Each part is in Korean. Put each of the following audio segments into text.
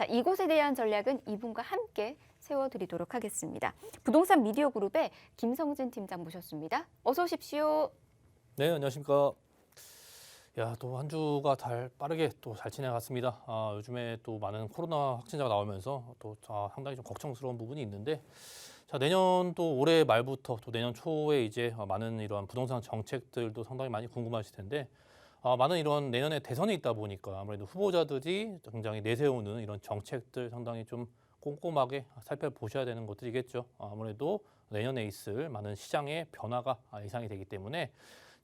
자, 이곳에 대한 전략은 이분과 함께 세워드리도록 하겠습니다. 부동산 미디어 그룹의 김성진 팀장 모셨습니다. 어서 오십시오. 네, 안녕하십니까. 야, 또 한 주가 달 빠르게 또 잘 지나갔습니다. 아, 요즘에 또 많은 코로나 확진자가 나오면서 또 아, 상당히 좀 걱정스러운 부분이 있는데, 자 내년 또 올해 말부터 또 내년 초에 이제 어, 많은 이러한 부동산 정책들도 상당히 많이 궁금하실 텐데, 아, 많은 이런 내년에 대선이 있다 보니까 아무래도 후보자들이 굉장히 내세우는 이런 정책들 상당히 좀 꼼꼼하게 살펴보셔야 되는 것들이겠죠. 아무래도 내년에 있을 많은 시장의 변화가 아, 예상이 되기 때문에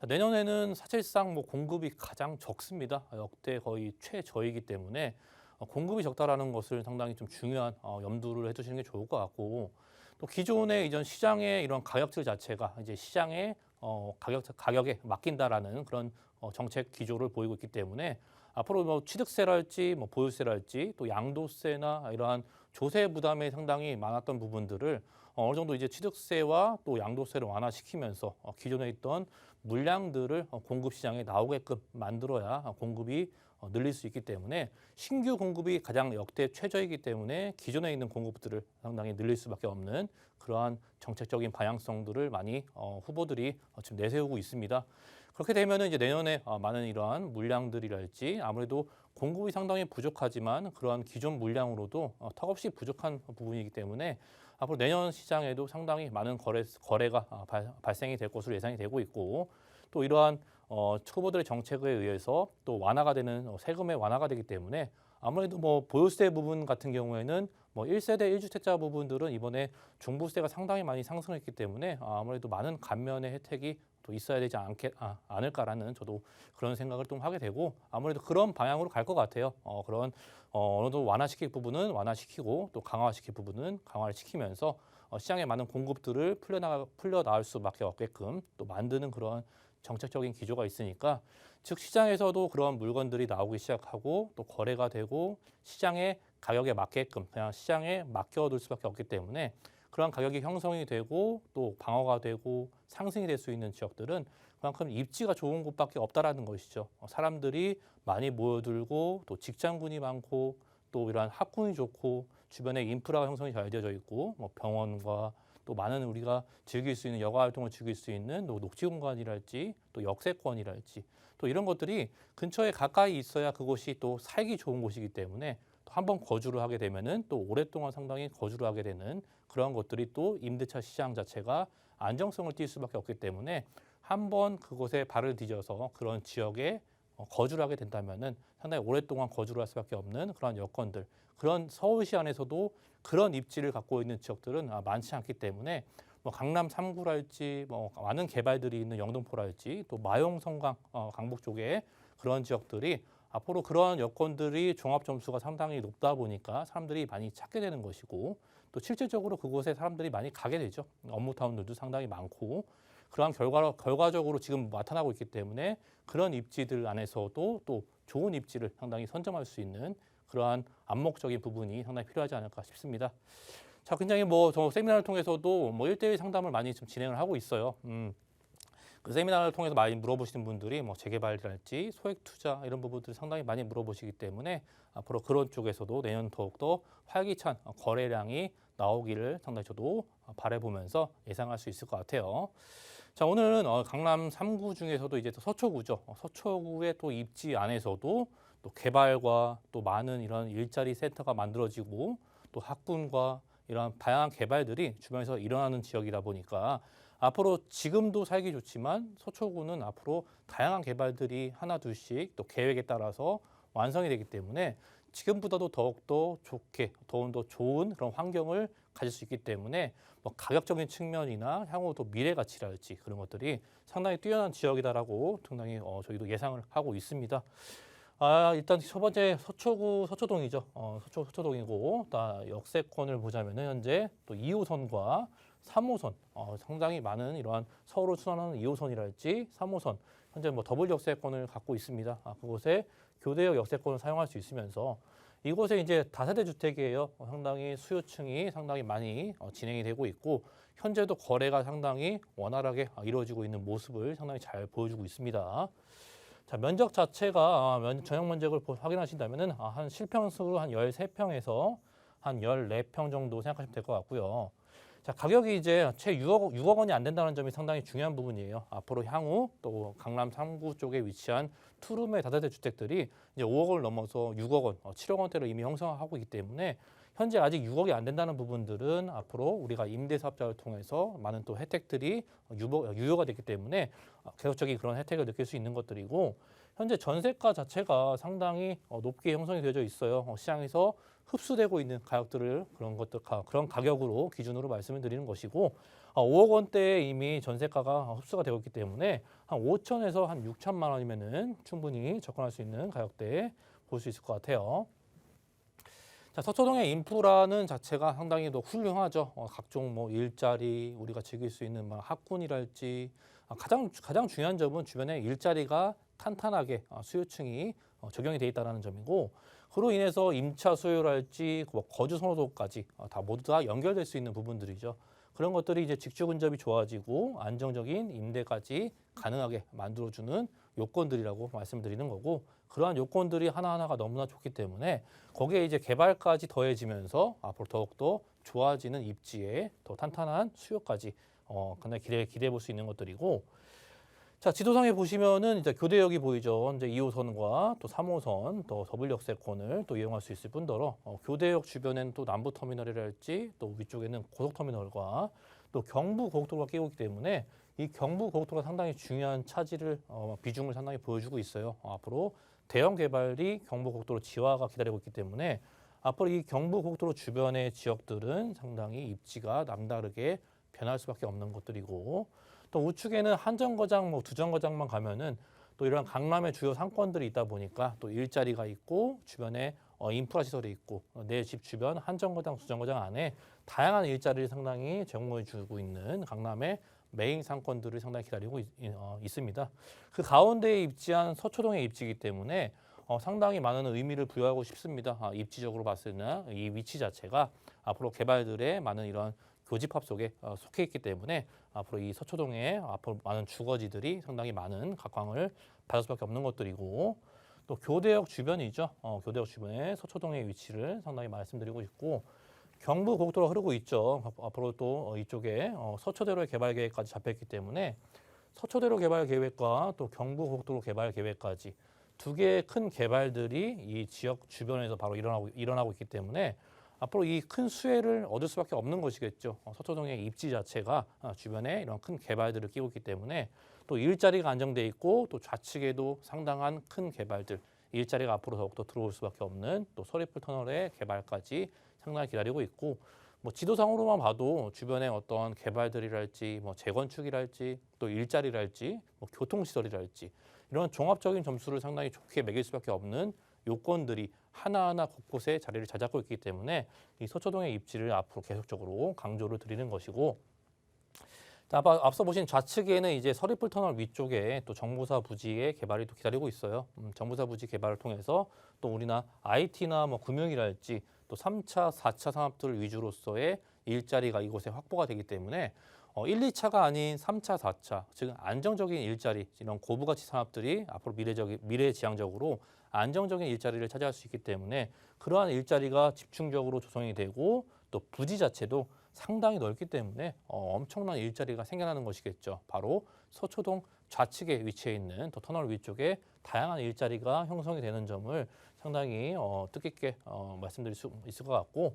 자, 내년에는 사실상 뭐 공급이 가장 적습니다. 역대 거의 최저이기 때문에 어, 공급이 적다라는 것을 상당히 좀 중요한 어, 염두를 해두시는 게 좋을 것 같고 또 기존의 이전 시장의 이런 가격들 자체가 이제 시장의 어, 가격 가격에 맡긴다라는 그런 어, 정책 기조를 보이고 있기 때문에 앞으로 뭐 취득세랄지 뭐 보유세랄지 또 양도세나 이러한 조세 부담이 상당히 많았던 부분들을 어, 어느 정도 이제 취득세와 또 양도세를 완화시키면서 어, 기존에 있던 물량들을 어, 공급 시장에 나오게끔 만들어야 어, 공급이 어, 늘릴 수 있기 때문에 신규 공급이 가장 역대 최저이기 때문에 기존에 있는 공급들을 상당히 늘릴 수밖에 없는 그러한 정책적인 방향성들을 많이 어, 후보들이 어, 지금 내세우고 있습니다. 그렇게 되면은 이제 내년에 어, 많은 이러한 물량들이랄지 아무래도 공급이 상당히 부족하지만 그러한 기존 물량으로도 어, 턱없이 부족한 부분이기 때문에 앞으로 내년 시장에도 상당히 많은 거래 거래가 아, 발, 발생이 될 것으로 예상이 되고 있고 또 이러한 어, 후보들의 정책에 의해서 또 완화가 되는 어, 세금의 완화가 되기 때문에 아무래도 뭐 보유세 부분 같은 경우에는 뭐 1세대 1주택자 부분들은 이번에 종부세가 상당히 많이 상승했기 때문에 아, 아무래도 많은 감면의 혜택이 또 있어야 되지 않게 아, 않을까라는 저도 그런 생각을 좀 하게 되고 아무래도 그런 방향으로 갈 것 같아요. 어, 그런 어, 어느 정도 완화시킬 부분은 완화시키고 또 강화시킬 부분은 강화를 시키면서 어, 시장에 많은 공급들을 풀려나가 풀려 나올 수밖에 없게끔 또 만드는 그런 정책적인 기조가 있으니까 즉 시장에서도 그런 물건들이 나오기 시작하고 또 거래가 되고 시장의 가격에 맞게끔 그냥 시장에 맡겨둘 수밖에 없기 때문에 그러한 가격이 형성이 되고 또 방어가 되고 상승이 될 수 있는 지역들은 그만큼 입지가 좋은 곳밖에 없다라는 것이죠. 어, 사람들이 많이 모여들고 또 직장군이 많고 또 이러한 학군이 좋고 주변에 인프라가 형성이 잘 되어져 있고 뭐 병원과 또 많은 우리가 즐길 수 있는 여가 활동을 즐길 수 있는 또 녹지 공간이랄지 또 역세권이랄지 또 이런 것들이 근처에 가까이 있어야 그곳이 또 살기 좋은 곳이기 때문에 또한번 거주를 하게 되면은 또 오랫동안 상당히 거주를 하게 되는 그런 것들이 또 임대차 시장 자체가 안정성을 띌 수밖에 없기 때문에 한번 그곳에 발을 디뎌서 그런 지역에 어, 거주를 하게 된다면은 상당히 오랫동안 거주를 할 수밖에 없는 그런 여건들 그런 서울시 안에서도 그런 입지를 갖고 있는 지역들은 아, 많지 않기 때문에 뭐 강남 3구랄지 뭐 많은 개발들이 있는 영등포랄지 또 마용 성강 어, 강북 쪽에 그런 지역들이 앞으로 그러한 여건들이 종합 점수가 상당히 높다 보니까 사람들이 많이 찾게 되는 것이고 또 실질적으로 그곳에 사람들이 많이 가게 되죠. 업무 타운들도 상당히 많고 그러한 결과 결과적으로 지금 나타나고 있기 때문에 그런 입지들 안에서도 또 좋은 입지를 상당히 선점할 수 있는 그러한 암묵적인 부분이 상당히 필요하지 않을까 싶습니다. 자, 굉장히 뭐 저 세미나를 통해서도 뭐 1대1 상담을 많이 좀 진행을 하고 있어요. 음. 그 세미나를 통해서 많이 물어보시는 분들이 뭐 재개발이랄지 소액 투자 이런 부분들을 상당히 많이 물어보시기 때문에 앞으로 그런 쪽에서도 내년 더욱더 활기찬 거래량이 나오기를 상당히 저도 바라보면서 예상할 수 있을 것 같아요. 자 오늘은 어, 강남 3구 중에서도 이제 또 서초구죠. 어, 서초구의 또 입지 안에서도 또 개발과 또 많은 이런 일자리 센터가 만들어지고 또 학군과 이런 다양한 개발들이 주변에서 일어나는 지역이다 보니까 앞으로 지금도 살기 좋지만 서초구는 앞으로 다양한 개발들이 하나 둘씩 또 계획에 따라서 완성이 되기 때문에 지금보다도 더욱더 좋게 더욱더 좋은 그런 환경을 가질 수 있기 때문에 뭐 가격적인 측면이나 향후 또 미래 가치랄지 그런 것들이 상당히 뛰어난 지역이다라고 상당히 어, 저희도 예상을 하고 있습니다. 아, 일단 첫 번째 서초구 서초동이죠. 어, 서초 서초동이고 다 역세권을 보자면은 현재 또 2호선과 3호선 어, 상당히 많은 이러한 서울을 순환하는 2호선이랄지 3호선 현재 뭐 더블 역세권을 갖고 있습니다. 아, 그곳에 교대역 역세권을 사용할 수 있으면서 이곳에 이제 다세대 주택이에요. 어, 상당히 수요층이 상당히 많이 어, 진행이 되고 있고 현재도 거래가 상당히 원활하게 어, 이루어지고 있는 모습을 상당히 잘 보여주고 있습니다. 자, 면적 자체가 아, 면, 전용 면적을 보- 확인하신다면은 아, 한 실평수로 한 13평에서 한 14평 정도 생각하시면 될 것 같고요. 자, 가격이 이제 채 6억, 6억 원이 안 된다는 점이 상당히 중요한 부분이에요. 앞으로 향후 또 강남 3구 쪽에 위치한 투룸의 다세대 주택들이 이제 5억 원을 넘어서 6억 원, 어, 7억 원대로 이미 형성하고 있기 때문에 현재 아직 6억이 안 된다는 부분들은 앞으로 우리가 임대사업자를 통해서 많은 또 혜택들이 유보, 유효가 됐기 때문에 어, 계속적인 그런 혜택을 느낄 수 있는 것들이고 현재 전세가 자체가 상당히 어, 높게 형성이 되어져 있어요. 어, 시장에서 흡수되고 있는 가격들을 그런 것들 가- 그런 가격으로 기준으로 말씀을 드리는 것이고 어, 5억 원대에 이미 전세가가 흡수가 되고 있기 때문에 한 5천에서 한 6천만 원이면은 충분히 접근할 수 있는 가격대에 볼 수 있을 것 같아요. 자, 서초동의 인프라는 자체가 상당히 더 훌륭하죠. 어, 각종 뭐 일자리 우리가 즐길 수 있는 막 학군이랄지 아, 가장 가장 중요한 점은 주변에 일자리가 탄탄하게 어, 수요층이 어, 적용이 돼 있다는 점이고 그로 인해서 임차 수요랄지 뭐 거주 선호도까지 어, 다 모두 다 연결될 수 있는 부분들이죠. 그런 것들이 이제 직주 근접이 좋아지고 안정적인 임대까지 가능하게 만들어주는 요건들이라고 말씀드리는 거고 그러한 요건들이 하나하나가 너무나 좋기 때문에 거기에 이제 개발까지 더해지면서 앞으로 더욱더 좋아지는 입지에 더 탄탄한 수요까지 어, 상당히 기대 기대해 볼 수 있는 것들이고 자 지도상에 보시면은 이제 교대역이 보이죠. 이제 2호선과 또 3호선 또 더블역세권을 또 이용할 수 있을 뿐더러 어, 교대역 주변에는 또 남부 터미널이랄지 또 위쪽에는 고속 터미널과 또 경부 고속도로가 끼고 있기 때문에 이 경부 고속도로가 상당히 중요한 차지를 어, 비중을 상당히 보여주고 있어요. 어, 앞으로 대형 개발이 경부 고속도로 지화가 기다리고 있기 때문에 앞으로 이 경부 고속도로 주변의 지역들은 상당히 입지가 남다르게 변할 수밖에 없는 것들이고 또 우측에는 한 정거장, 뭐 두 정거장만 가면은 또 이런 강남의 주요 상권들이 있다 보니까 또 일자리가 있고 주변에 어, 인프라 시설이 있고 어, 내집 주변 한 정거장, 두 정거장 안에 다양한 일자리를 상당히 제공해 주고 있는 강남의 메인 상권들을 상당히 기다리고 있, 어, 있습니다. 그 가운데에 입지한 서초동의 입지이기 때문에 어, 상당히 많은 의미를 부여하고 싶습니다. 아, 입지적으로 봤을 때는 이 위치 자체가 앞으로 개발들의 많은 이런 교집합 속에 어, 속해 있기 때문에 앞으로 이 서초동에 앞으로 많은 주거지들이 상당히 많은 각광을 받을 수밖에 없는 것들이고 또 교대역 주변이죠. 어, 교대역 주변에 서초동의 위치를 상당히 말씀드리고 있고 경부 고속도로가 흐르고 있죠. 앞- 앞으로 또 어, 이쪽에 어, 서초대로의 개발 계획까지 잡혔기 때문에 서초대로 개발 계획과 또 경부 고속도로 개발 계획까지 두 개의 큰 개발들이 이 지역 주변에서 바로 일어나고 일어나고 있기 때문에 앞으로 이 큰 수혜를 얻을 수밖에 없는 것이겠죠. 어, 서초동의 입지 자체가 어, 주변에 이런 큰 개발들을 끼고 있기 때문에 또 일자리가 안정돼 있고 또 좌측에도 상당한 큰 개발들 일자리가 앞으로 더욱더 들어올 수밖에 없는 또 서리풀 터널의 개발까지 상당히 기다리고 있고 뭐 지도상으로만 봐도 주변에 어떤 개발들이랄지 뭐 재건축이랄지 또 일자리랄지 뭐 교통시설이랄지 이런 종합적인 점수를 상당히 좋게 매길 수밖에 없는 요건들이 하나하나 곳곳에 자리를 잘 잡고 있기 때문에 이 서초동의 입지를 앞으로 계속적으로 강조를 드리는 것이고 자, 앞서 보신 좌측에는 이제 서리풀 터널 위쪽에 또 정보사 부지의 개발이 또 기다리고 있어요. 음, 정보사 부지 개발을 통해서 또 우리나 IT나 뭐 금융이랄지 또 3차, 4차 산업들 위주로서의 일자리가 이곳에 확보가 되기 때문에 어, 1, 2차가 아닌 3차, 4차, 즉 안정적인 일자리 이런 고부가치 산업들이 앞으로 미래적 미래지향적으로 안정적인 일자리를 차지할 수 있기 때문에 그러한 일자리가 집중적으로 조성이 되고 또 부지 자체도 상당히 넓기 때문에 어, 엄청난 일자리가 생겨나는 것이겠죠. 바로 서초동 좌측에 위치해 있는 또 터널 위쪽에 다양한 일자리가 형성이 되는 점을 상당히 어, 뜻깊게 어, 말씀드릴 수 있을 것 같고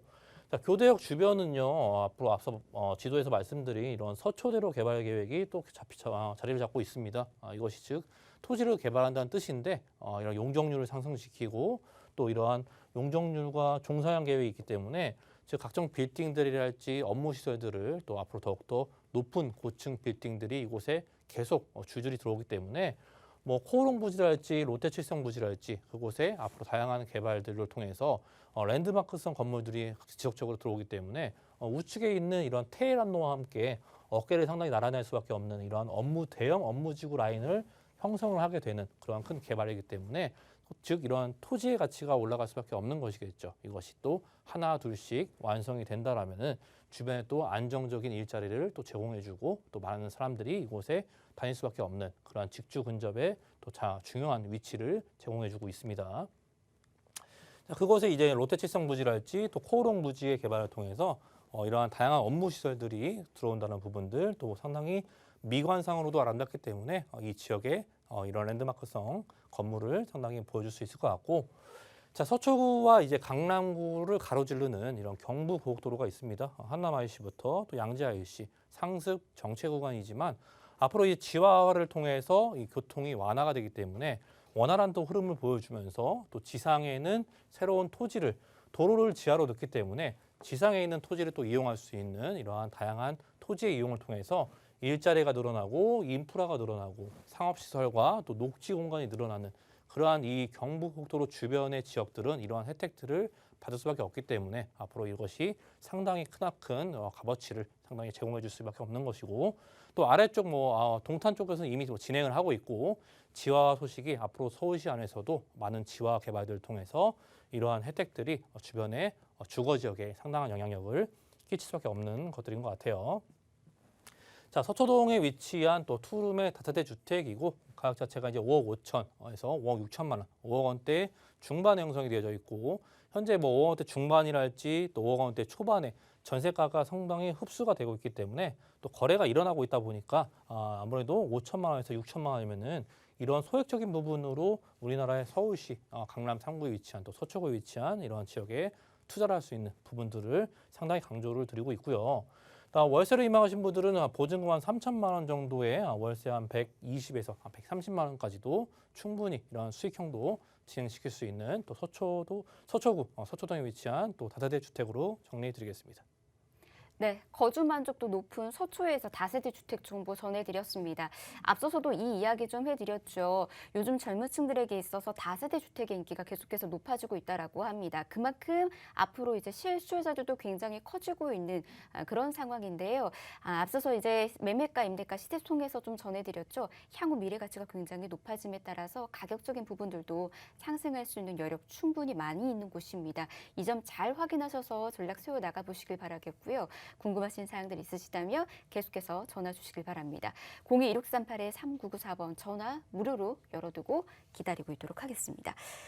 자, 교대역 주변은요 어, 앞으로 앞서 어, 지도에서 말씀드린 이런 서초대로 개발 계획이 또 잡히, 자, 자리를 잡고 있습니다. 아, 이것이 즉 토지를 개발한다는 뜻인데 어, 이런 용적률을 상승시키고 또 이러한 용적률과 종사형 계획이 있기 때문에 즉 각종 빌딩들이랄지 업무 시설들을 또 앞으로 더욱더 높은 고층 빌딩들이 이곳에 계속 어, 줄줄이 들어오기 때문에 뭐 코오롱 부지랄지 롯데 칠성 부지랄지 그곳에 앞으로 다양한 개발들을 통해서 어, 랜드마크성 건물들이 지속적으로 들어오기 때문에 어, 우측에 있는 이런 테헤란로와 함께 어깨를 상당히 나란할 수밖에 없는 이러한 업무 대형 업무지구 라인을 형성을 하게 되는 그러한 큰 개발이기 때문에 즉 이러한 토지의 가치가 올라갈 수밖에 없는 것이겠죠. 이것이 또 하나 둘씩 완성이 된다라면은 주변에 또 안정적인 일자리를 또 제공해주고 또 많은 사람들이 이곳에 다닐 수밖에 없는 그러한 직주 근접에 또 자, 중요한 위치를 제공해주고 있습니다. 자, 그것에 이제 롯데칠성 부지랄지 또 코오롱 부지의 개발을 통해서 어, 이러한 다양한 업무 시설들이 들어온다는 부분들 또 상당히 미관상으로도 아름답기 때문에 어, 이 지역에 어, 이런 랜드마크성 건물을 상당히 보여줄 수 있을 것 같고 자 서초구와 이제 강남구를 가로지르는 이런 경부 고속도로가 있습니다. 어, 한남 IC부터 또 양재 IC 상습 정체 구간이지만 앞으로 이 지하화를 통해서 이 교통이 완화가 되기 때문에 원활한 또 흐름을 보여주면서 또 지상에는 새로운 토지를 도로를 지하로 넣기 때문에 지상에 있는 토지를 또 이용할 수 있는 이러한 다양한 토지의 이용을 통해서 일자리가 늘어나고 인프라가 늘어나고 상업시설과 또 녹지 공간이 늘어나는 그러한 이 경부고속도로 주변의 지역들은 이러한 혜택들을 받을 수밖에 없기 때문에 앞으로 이것이 상당히 크나큰 어, 값어치를 상당히 제공해 줄 수밖에 없는 것이고 또 아래쪽 뭐 어, 동탄 쪽에서는 이미 뭐 진행을 하고 있고 지화 소식이 앞으로 서울시 안에서도 많은 지화 개발들을 통해서 이러한 혜택들이 어, 주변의 어, 주거 지역에 상당한 영향력을 끼칠 수밖에 없는 것들인 것 같아요. 자 서초동에 위치한 또 투룸의 다세대 주택이고 가격 자체가 이제 5억 5천에서 5억 6천만 원, 5억 원대 중반에 형성이 되어져 있고 현재 뭐 5억 원대 중반이랄지 또 5억 원대 초반에 전세가가 상당히 흡수가 되고 있기 때문에 또 거래가 일어나고 있다 보니까 아, 아무래도 5천만 원에서 6천만 원이면은 이런 소액적인 부분으로 우리나라의 서울시 아, 강남 상부에 위치한 또 서초구에 위치한 이러한 지역에 투자를 할 수 있는 부분들을 상당히 강조를 드리고 있고요. 나 월세를 희망하신 분들은 아, 보증금 한 3천만 원 정도의 아, 월세 한 120에서 130만 원까지도 충분히 이런 수익형도 진행시킬 수 있는 또 서초도 서초구 어, 서초동에 위치한 또 다세대 주택으로 정리해 드리겠습니다. 네, 거주 만족도 높은 서초에서 다세대 주택 정보 전해드렸습니다. 앞서서도 이 이야기 좀 해드렸죠. 요즘 젊은 층들에게 있어서 다세대 주택의 인기가 계속해서 높아지고 있다라고 합니다. 그만큼 앞으로 이제 실수요자들도 굉장히 커지고 있는 아, 그런 상황인데요. 아, 앞서서 이제 매매가, 임대가 시세 통해서 좀 전해드렸죠. 향후 미래 가치가 굉장히 높아짐에 따라서 가격적인 부분들도 상승할 수 있는 여력 충분히 많이 있는 곳입니다. 이 점 잘 확인하셔서 전략 세워 나가 보시길 바라겠고요. 궁금하신 사항들 있으시다면 계속해서 전화 주시길 바랍니다. 02-1638-3994번 전화 무료로 열어두고 기다리고 있도록 하겠습니다.